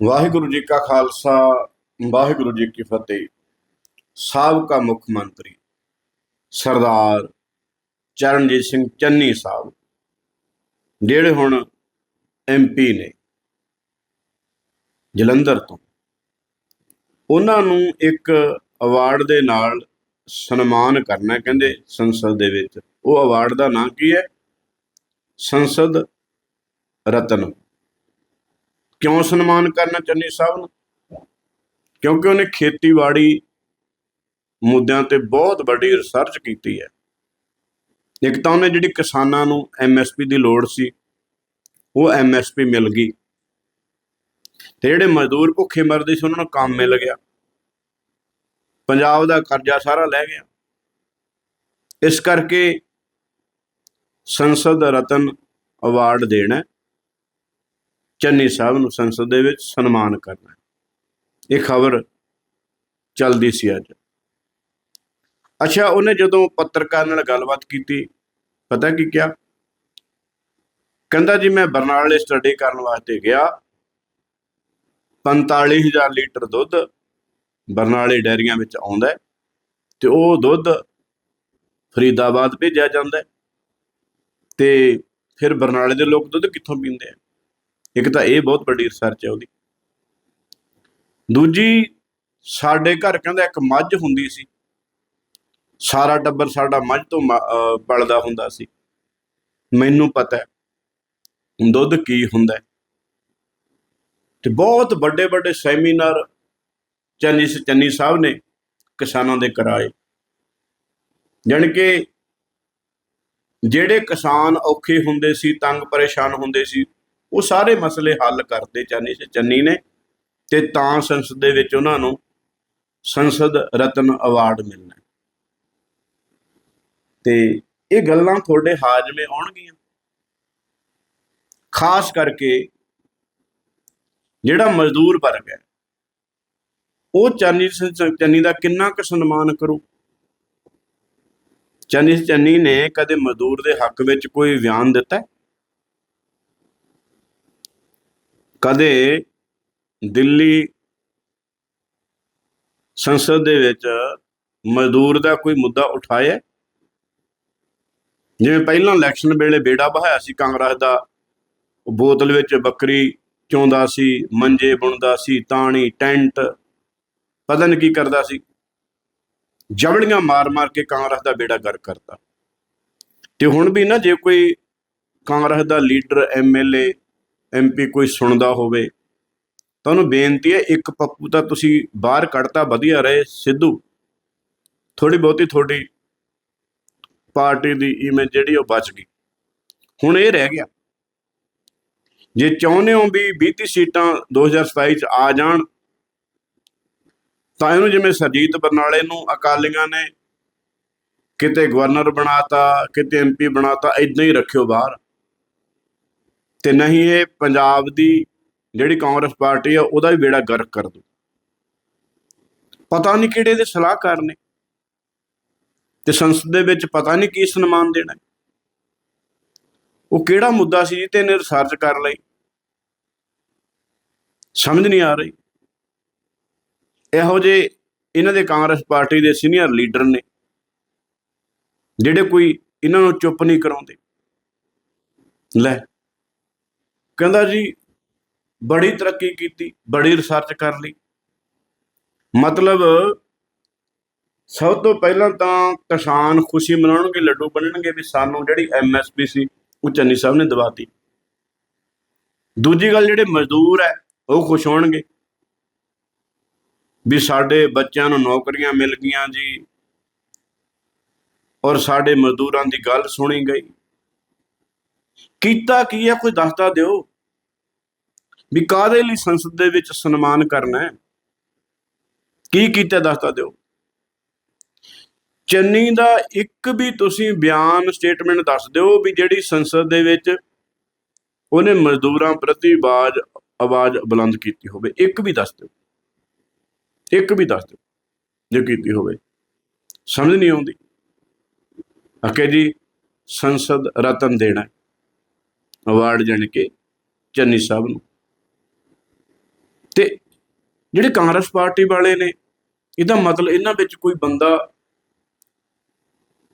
ਵਾਹਿਗੁਰੂ ਜੀ ਕਾ ਖਾਲਸਾ, ਵਾਹਿਗੁਰੂ ਜੀ ਕੀ ਫਤਿਹ। ਸਾਬਕਾ ਮੁੱਖ ਮੰਤਰੀ ਸਰਦਾਰ ਚਰਨਜੀਤ ਸਿੰਘ ਚੰਨੀ ਸਾਹਿਬ, ਜਿਹੜੇ ਹੁਣ ਐਮਪੀ ਨੇ ਜਲੰਧਰ ਤੋਂ। ਉਹਨਾਂ ਨੂੰ ਇੱਕ ਅਵਾਰਡ ਦੇ ਨਾਲ ਸਨਮਾਨ ਕਰਨਾ ਕਹਿੰਦੇ ਸੰਸਦ ਦੇ ਵਿੱਚ। ਉਹ ਅਵਾਰਡ ਦਾ ਨਾਂ ਕੀ ਹੈ? ਸੰਸਦ ਰਤਨ। ਕਿਉਂ ਸਨਮਾਨ ਕਰਨਾ ਚੰਨੀ ਸਾਹਿਬ ਨੂੰ? ਕਿਉਂਕਿ ਉਹਨੇ ਖੇਤੀਬਾੜੀ ਮੁੱਦਿਆਂ ਤੇ ਬਹੁਤ ਵੱਡੀ ਰਿਸਰਚ ਕੀਤੀ ਹੈ। ਇੱਕ ਤਾਂ ਉਹਨੇ ਜਿਹੜੀ ਕਿਸਾਨਾਂ ਨੂੰ ਐਮਐਸਪੀ ਦੀ ਲੋੜ ਸੀ, ਉਹ ਐਮਐਸਪੀ ਮਿਲ ਗਈ। ਤੇ ਜਿਹੜੇ ਮਜ਼ਦੂਰ ਭੁੱਖੇ ਮਰਦੇ ਸੀ, ਉਹਨਾਂ ਨੂੰ ਕੰਮ ਮਿਲ ਗਿਆ। ਪੰਜਾਬ ਦਾ ਕਰਜ਼ਾ ਸਾਰਾ ਲੈ ਗਿਆ। ਇਸ ਕਰਕੇ ਸੰਸਦ ਰਤਨ ਅਵਾਰਡ ਦੇਣਾ ਚੰਨੀ ਸਾਹਿਬ ਨੂੰ ਸੰਸਦ ਦੇ ਵਿੱਚ ਸਨਮਾਨ ਕਰਨਾ ਇਹ ਖਬਰ ਚੱਲਦੀ ਸੀ ਅੱਜ। ਅੱਛਾ, ਉਹਨੇ ਜਦੋਂ ਪੱਤਰਕਾਰ ਨਾਲ ਗੱਲਬਾਤ ਕੀਤੀ, ਪਤਾ ਕੀ ਕਿਹਾ? ਕਹਿੰਦਾ ਜੀ, ਮੈਂ ਬਰਨਾਲੇ ਸਟੱਡੀ ਕਰਨ ਵਾਸਤੇ ਗਿਆ। 45000 ਲੀਟਰ ਦੁੱਧ ਬਰਨਾਲੇ ਡੈਰੀਆਂ ਵਿੱਚ ਆਉਂਦਾ ਹੈ ਤੇ ਉਹ ਦੁੱਧ ਫਰੀਦਾਬਾਦ ਭੇਜਿਆ ਜਾਂਦਾ ਹੈ ਤੇ ਫਿਰ ਬਰਨਾਲੇ ਦੇ ਲੋਕ ਦੁੱਧ ਕਿੱਥੋਂ ਪੀਂਦੇ ਆ? ਇੱਕ ਤਾਂ ਇਹ ਬਹੁਤ ਵੱਡੀ ਰਿਸਰਚ ਹੈ ਉਹਦੀ। ਦੂਜੀ, ਸਾਡੇ ਘਰ ਕਹਿੰਦਾ ਇੱਕ ਮੱਝ ਹੁੰਦੀ ਸੀ। ਸਾਰਾ ਟੱਬਰ ਸਾਡਾ ਮੱਝ ਤੋਂ ਮ- ਪਲਦਾ ਹੁੰਦਾ ਸੀ। ਮੈਨੂੰ ਪਤਾ ਦੁੱਧ ਕੀ ਹੁੰਦਾ ਤੇ ਬਹੁਤ ਵੱਡੇ ਵੱਡੇ ਸੈਮੀਨਾਰ ਚੰਨੀ ਚੰਨੀ ਸਾਹਿਬ ਨੇ ਕਿਸਾਨਾਂ ਦੇ ਕਰਾਏ। ਜਾਣੀ ਕਿ ਜਿਹੜੇ ਕਿਸਾਨ ਔਖੇ ਹੁੰਦੇ ਸੀ, ਤੰਗ ਪਰੇਸ਼ਾਨ ਹੁੰਦੇ ਸੀ ਉਹ ਸਾਰੇ ਮਸਲੇ ਹੱਲ ਕਰਦੇ ਚੰਨੀ ਚੰਨੀ ਨੇ ਤੇ ਤਾਂ ਸੰਸਦ ਦੇ ਵਿੱਚ ਉਹਨਾਂ ਨੂੰ ਸੰਸਦ ਰਤਨ ਅਵਾਰਡ ਮਿਲਣਾ ਤੇ ਇਹ ਗੱਲਾਂ ਤੁਹਾਡੇ ਹਾਜ਼ਮੇ ਆਉਣਗੀਆਂ। ਖਾਸ ਕਰਕੇ ਜਿਹੜਾ ਮਜ਼ਦੂਰ ਵਰਗ ਹੈ, ਉਹ ਚੰਨੀ ਸ- ਚੰਨੀ ਦਾ ਕਿੰਨਾ ਕੁ ਸਨਮਾਨ ਕਰੂ? ਚੰਨੀ ਚੰਨੀ ਨੇ ਕਦੇ ਮਜ਼ਦੂਰ ਦੇ ਹੱਕ ਵਿੱਚ ਕੋਈ ਬਿਆਨ ਦਿੱਤਾ ਹੈ? ਕਦੇ ਦਿੱਲੀ ਸੰਸਦ ਦੇ ਵਿੱਚ ਮਜ਼ਦੂਰ ਦਾ ਕੋਈ ਮੁੱਦਾ ਉਠਾਇਆ? ਜਿਵੇਂ ਪਹਿਲਾਂ ਇਲੈਕਸ਼ਨ ਵੇਲੇ ਬੇੜਾ ਬਹਾਇਆ ਸੀ ਕਾਂਗਰਸ ਦਾ ਬੋਤਲ ਵਿੱਚ ਬੱਕਰੀ ਚੋਂਦਾ ਸੀ, ਮੰਜੇ ਬੁਣਦਾ ਸੀ, ਤਾਣੀ, ਟੈਂਟ, ਪਤਾ ਨਹੀਂ ਕੀ ਕਰਦਾ ਸੀ। ਜਵੜੀਆਂ ਮਾਰ-ਮਾਰ ਕੇ ਕਾਂਗਰਸ ਦਾ ਬੇੜਾ ਗਰ ਕਰਤਾ। ਤੇ ਹੁਣ ਵੀ ਨਾ ਜੇ ਕੋਈ ਕਾਂਗਰਸ ਦਾ ਲੀਡਰ ਐਮਐਲਏ ਐਮਪੀ ਕੋਈ ਸੁਣਦਾ ਹੋਵੇ ਤਾਂ ਉਹਨੂੰ ਬੇਨਤੀ ਹੈ ਇੱਕ ਪੱਪੂ ਤਾਂ ਤੁਸੀਂ ਬਾਹਰ ਕੱਢਤਾ, ਵਧੀਆ ਰਹੇ, ਸਿੱਧੂ। ਥੋੜੀ ਬਹੁਤੀ ਤੁਹਾਡੀ ਪਾਰਟੀ ਦੀ ਇਮੇਜ ਜਿਹੜੀ ਉਹ ਬਚ ਗਈ। ਹੁਣ ਇਹ ਰਹਿ ਗਿਆ। ਜੇ ਚਾਹੁੰਦੇ ਹੋ ਵੀ 20 ਸੀਟਾਂ 2027 ਚ ਆ ਜਾਣ, ਤਾਂ ਇਹਨੂੰ ਜਿਵੇਂ ਸਰਜੀਤ ਬਰਨਾਲੇ ਨੂੰ ਅਕਾਲੀਆਂ ਨੇ ਕਿਤੇ ਗਵਰਨਰ ਬਣਾਤਾ, ਕਿਤੇ ਐਮਪੀ ਬਣਾਤਾ ਇਦਾਂ ਹੀ ਰੱਖਿਓ ਬਾਹਰ। ਤੇ ਨਹੀਂ ਇਹ ਪੰਜਾਬ ਦੀ ਜਿਹੜੀ ਕਾਂਗਰਸ ਪਾਰਟੀ ਆ, ਉਹਦਾ ਵੀ ਬੇੜਾ ਗਰਕ ਕਰ ਦੋ ਪਤਾ ਨਹੀਂ ਕਿਹੜੇ ਦੇ ਸਲਾਹਕਾਰ ਨੇ। ਤੇ ਸੰਸਦ ਦੇ ਵਿੱਚ ਪਤਾ ਨਹੀਂ ਕੀ ਸਨਮਾਨ ਦੇਣਾ। ਉਹ ਕਿਹੜਾ ਮੁੱਦਾ ਸੀ ਤੇ ਇਹਨੇ ਰਿਸਰਚ ਕਰ ਲਈ। ਸਮਝ ਨਹੀਂ ਆ ਰਹੀ। ਇਹੋ ਜੇ ਇਹਨਾਂ ਦੇ ਕਾਂਗਰਸ ਪਾਰਟੀ ਦੇ ਸੀਨੀਅਰ ਲੀਡਰ ਨੇ, ਜਿਹੜੇ ਕੋਈ ਇਹਨਾਂ ਨੂੰ ਚੁੱਪ ਨਹੀਂ ਕਰਾਉਂਦੇ। ਲੈ ਕਹਿੰਦਾ ਜੀ, ਬੜੀ ਤਰੱਕੀ ਕੀਤੀ, ਬੜੀ ਰਿਸਰਚ ਕਰ ਲਈ। ਮਤਲਬ ਸਭ ਤੋਂ ਪਹਿਲਾਂ ਤਾਂ ਕਿਸਾਨ ਖੁਸ਼ੀ ਮਨਾਉਣਗੇ, ਲੱਡੂ ਬਣਨਗੇ ਵੀ ਸਾਨੂੰ ਜਿਹੜੀ ਐਮਐਸਪੀ ਸੀ, ਉਹ ਚੰਨੀ ਸਾਹਿਬ ਨੇ ਦਵਾਤੀ ਦੂਜੀ ਗੱਲ ਜਿਹੜੇ ਮਜ਼ਦੂਰ ਹੈ, ਉਹ ਖੁਸ਼ ਹੋਣਗੇ। ਵੀ ਸਾਡੇ ਬੱਚਿਆਂ ਨੂੰ ਨੌਕਰੀਆਂ ਮਿਲ ਗਈਆਂ ਜੀ, ਔਰ ਸਾਡੇ ਮਜ਼ਦੂਰਾਂ ਦੀ ਗੱਲ ਸੁਣੀ ਗਈ। ਕੀਤਾ ਕੀ ਹੈ? ਕੋਈ ਦੱਸਦਾ ਦਿਓ। ਵੀ ਕਾਹਦੇ ਲਈ ਸੰਸਦ ਦੇ ਵਿੱਚ ਸਨਮਾਨ ਕਰਨਾ ਹੈ? ਕੀ ਕੀਤਾ ਦੱਸਦਾ ਦਿਓ। ਚੰਨੀ ਦਾ ਇੱਕ ਵੀ ਤੁਸੀਂ ਬਿਆਨ, ਸਟੇਟਮੈਂਟ ਦੱਸ ਦਿਓ ਵੀ ਜਿਹੜੀ ਸੰਸਦ ਦੇ ਵਿੱਚ ਉਹਨੇ ਮਜ਼ਦੂਰਾਂ ਪ੍ਰਤੀ ਆਵਾਜ਼ ਆਵਾਜ਼ ਬੁਲੰਦ ਕੀਤੀ ਹੋਵੇ। ਇੱਕ ਵੀ ਦੱਸ ਦਿਓ। ਇੱਕ ਵੀ ਦੱਸ ਦਿਓ, ਜੇ ਕੀਤੀ ਹੋਵੇ। ਸਮਝ ਨਹੀਂ ਆਉਂਦੀ। ਅਕੇ ਜੀ, ਸੰਸਦ ਰਤਨ ਦੇਣਾ ਅਵਾਰਡ ਜਾਣੀ ਕਿ ਚੰਨੀ ਸਾਹਿਬ ਨੂੰ। ਤੇ ਜਿਹੜੇ ਕਾਂਗਰਸ ਪਾਰਟੀ ਵਾਲੇ ਨੇ, ਇਹਦਾ ਮਤਲਬ ਇਹਨਾਂ ਵਿੱਚ ਕੋਈ ਬੰਦਾ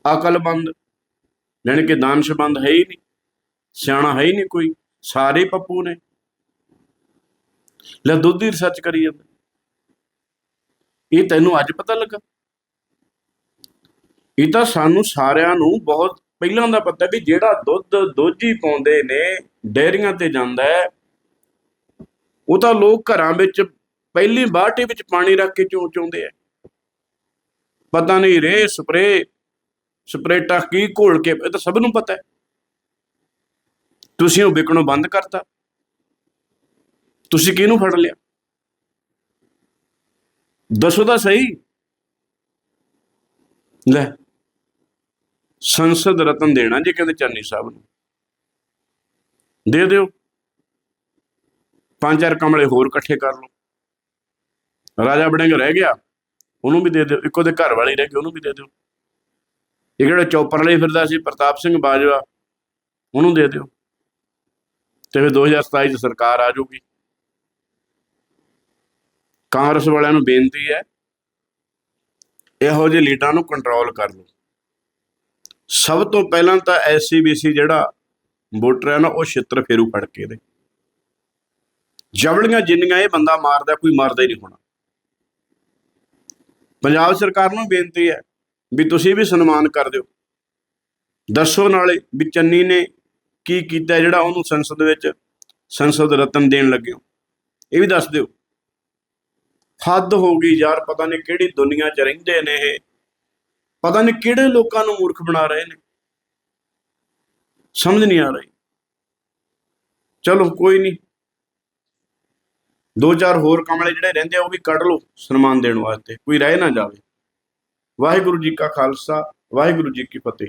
ਅਕਲਮੰਦ ਜਾਣੀ ਕਿ ਦਾਨਸ਼ਮੰਦ ਹੈ ਹੀ ਨਹੀਂ, ਸਿਆਣਾ ਹੈ ਹੀ ਨਹੀਂ ਕੋਈ, ਸਾਰੇ ਪੱਪੂ ਨੇ। ਲੈ ਦੁੱਧ ਦੀ ਰਿਸਰਚ ਕਰੀ ਜਾਂਦਾ। ਇਹ ਤੈਨੂੰ ਅੱਜ ਪਤਾ ਲੱਗਾ? ਇਹ ਤਾਂ ਸਾਨੂੰ ਸਾਰਿਆਂ ਨੂੰ ਬਹੁਤ ਪਹਿਲਾਂ ਦਾ ਪਤਾ ਵੀ ਜਿਹੜਾ ਦੁੱਧ ਦੋਜੀ ਪਾਉਂਦੇ ਨੇ, ਡੇਅਰੀਆਂ ਤੇ ਜਾਂਦਾ ਹੈ, ਉਹ ਤਾਂ ਲੋਕ ਘਰਾਂ ਵਿੱਚ ਪਹਿਲੀ ਬਾਲਟੀ ਵਿੱਚ ਪਾਣੀ ਰੱਖ ਕੇ ਚੋਂ ਚੋਂਦੇ ਆ। ਪਤਾ ਨਹੀਂ ਰੇ, ਸਪਰੇ, ਸਪਰੇਟਾ ਕੀ ਘੋਲ ਕੇ, ਇਹ ਤਾਂ ਸਭ ਨੂੰ ਪਤਾ ਹੈ। ਤੁਸੀਂ ਉਹ ਵਿਕਣੋਂ ਬੰਦ ਕਰਤਾ। ਤੁਸੀਂ ਕਿਹਨੂੰ ਫੜ ਲਿਆ? ਦੱਸੋ ਤਾਂ ਸਹੀ। ਲੈ। ਸੰਸਦ ਰਤਨ ਦੇਣਾ ਜੇ ਕਹਿੰਦੇ ਚੰਨੀ ਸਾਹਿਬ ਨੂੰ। ਦੇ ਦਿਓ। ਪੰਜ ਚਾਰ ਕਮਲੇ ਹੋਰ ਇਕੱਠੇ ਕਰ ਲਓ। ਰਾਜਾ ਬੜਿੰਗ ਰਹਿ ਗਿਆ, ਉਹਨੂੰ ਵੀ ਦੇ ਦਿਓ। ਇੱਕੋ ਦੇ ਘਰ ਵਾਲੀ ਰਹਿ ਗਈ, ਉਹਨੂੰ ਵੀ ਦੇ ਦਿਓ। ਇਹ ਜਿਹੜਾ ਚੌਪਰ ਲਈ ਫਿਰਦਾ ਸੀ? ਪ੍ਰਤਾਪ ਸਿੰਘ ਬਾਜਵਾ, ਉਹਨੂੰ ਦੇ ਦਿਓ। ਤੇ ਫਿਰ 2027 ਚ ਸਰਕਾਰ ਆ ਜਾਊਗੀ। ਕਾਂਗਰਸ ਵਾਲਿਆਂ ਨੂੰ ਬੇਨਤੀ ਹੈ, ਇਹੋ ਜਿਹੇ ਲੀਡਰਾਂ ਨੂੰ ਕੰਟਰੋਲ ਕਰ ਲਓ। ਸਭ ਤੋਂ ਪਹਿਲਾਂ ਤਾਂ ਐਸਸੀਬੀਸੀ ਜਿਹੜਾ ਵੋਟਰ ਹੈ ਨਾ, ਉਹ ਛਿੱਤਰ ਫੇਰੂ ਫੜ ਕੇ ਦੇ। ਜਬਲੀਆਂ ਜਿੰਨੀਆਂ ਇਹ ਬੰਦਾ ਮਾਰਦਾ, ਕੋਈ ਮਾਰਦਾ ਹੀ ਨਹੀਂ ਹੋਣਾ। ਪੰਜਾਬ ਸਰਕਾਰ ਨੂੰ ਬੇਨਤੀ ਹੈ ਵੀ ਤੁਸੀਂ ਵੀ ਸਨਮਾਨ ਕਰ ਦਿਓ। ਦੱਸੋ ਨਾਲੇ ਵੀ ਚੰਨੀ ਨੇ ਕੀ ਕੀਤਾ, ਜਿਹੜਾ ਉਹਨੂੰ ਸੰਸਦ ਵਿੱਚ ਸੰਸਦ ਰਤਨ ਦੇਣ ਲੱਗੇ ਹੋ। ਇਹ ਵੀ ਦੱਸ ਦਿਓ। ਹੱਦ ਹੋ ਗਈ ਯਾਰ, ਪਤਾ ਨਹੀਂ ਕਿਹੜੀ ਦੁਨੀਆ 'ਚ ਰਹਿੰਦੇ ਨੇ ਇਹ। ਪਤਾ ਨਹੀਂ ਕਿਹੜੇ ਲੋਕਾਂ ਨੂੰ ਮੂਰਖ ਬਣਾ ਰਹੇ ਨੇ। ਸਮਝ ਨਹੀਂ ਆ ਰਹੀ। ਚਲੋ ਕੋਈ ਨਹੀਂ। ਦੋ ਚਾਰ ਹੋਰ ਕਮਲੇ ਜਿਹੜੇ ਰਹਿੰਦੇ ਆ, ਉਹ ਵੀ ਕੱਢ ਲਓ ਸਨਮਾਨ ਦੇਣ ਵਾਸਤੇ। ਕੋਈ ਰਹਿ ਨਾ ਜਾਵੇ। ਵਾਹਿਗੁਰੂ ਜੀ ਕਾ ਖਾਲਸਾ, ਵਾਹਿਗੁਰੂ ਜੀ ਕੀ ਫਤਿਹ।